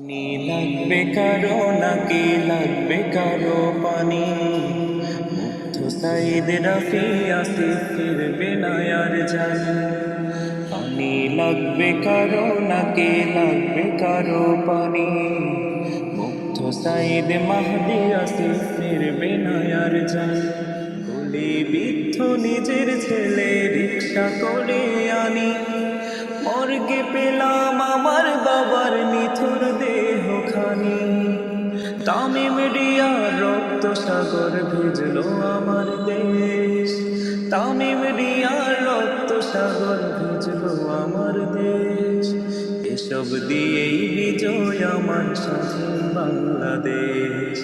পানি লাগবে কারও, নাকি লাগবে কারও পানি? মুগ্ধ সাইদ রাফি আসিফ ফিরবে না আর জানি পানি লাগবে কারও, নাকি লাগবে কারও পানি? মুগ্ধ সাইদ মাহদি আসিফ ফিরবে না আর জানি গুলি বিদ্ধ নিজের ছেলে রিক্সা করে আনি। মর্গে পেলাম আমার বাবার নিথুর তামিম রিয়ার রক্ত সাগর ভিজলো আমার দেশ। তামিম রিয়ার রক্ত সাগর ভিজলো আমার দেশ। এসব দিয়েই বিজয় আমার স্বাধীন বাংলাদেশ।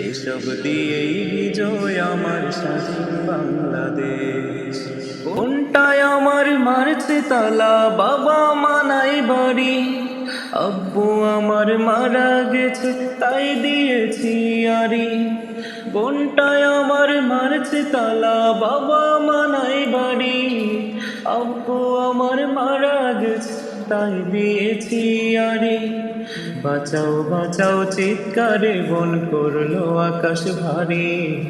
এসব দিয়েই বিজয় আমার স্বাধীন বাংলাদেশ। কোনটায় আমার মারছে তালা? বাবা মানাই বাড়ি। আব্বু আমার মারা গেছে, তাই দিয়েছি আরি। বোনটায় আমার মারছে তালা, বাবা মানাই বাড়ি। আব্বু আমার মারা গেছে তাই দিয়েছি আরে। বাঁচাও বাঁচাও, চিৎকারে বন করল আকাশ ভারী।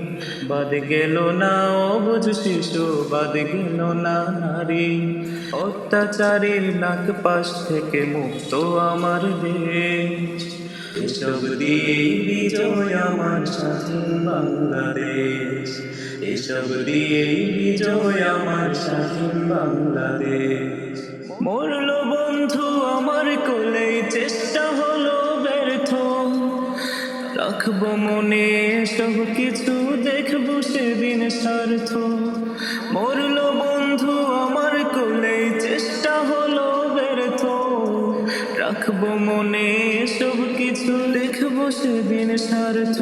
বাদ গেল না অবুঝ শিশু, বাদ গেল না নারী। অত্যাচারের নাক পাশ থেকে মুক্ত আমার দেশ। এসব দিয়েই বিজয় আমার স্বাধীন বাংলাদেশ। এসব দিয়েই বিজয় আমার স্বাধীন বাংলাদেশ। মরল বন্ধু আমার কোলে চেষ্টা হলো ব্যর্থ। রাখব মনে সব কিছু দেখব সেদিন স্বার্থ। মরল বন্ধু আমার কোলে চেষ্টা হলো ব্যর্থ। রাখব মনে সব কিছু লিখব সেদিন স্বার্থ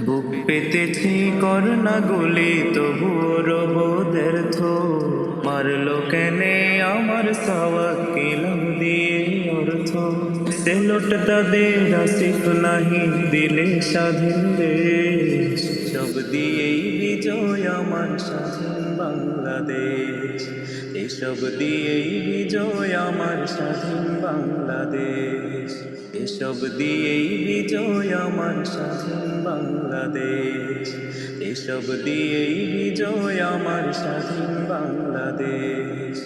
বুক পেতেছি করোনা গলি তবুও থো মার মারলো কেনে আমার সাওয়া কিলাম দিয়ে অর্থ। সে লোট তাদের আসিফ নাহি দিলে স্বাধীন দেশ। সব দিয়েই বিজয় আমার স্বাধীন বাংলাদেশ। এসব দিয়েই বিজয় আমার স্বাধীন বাংলাদেশ। এসব দিয়েই বিজয় আমার স্বাধীন বাংলাদেশ। এসব দিয়েই বিজয় আমার স্বাধীন বাংলাদেশ।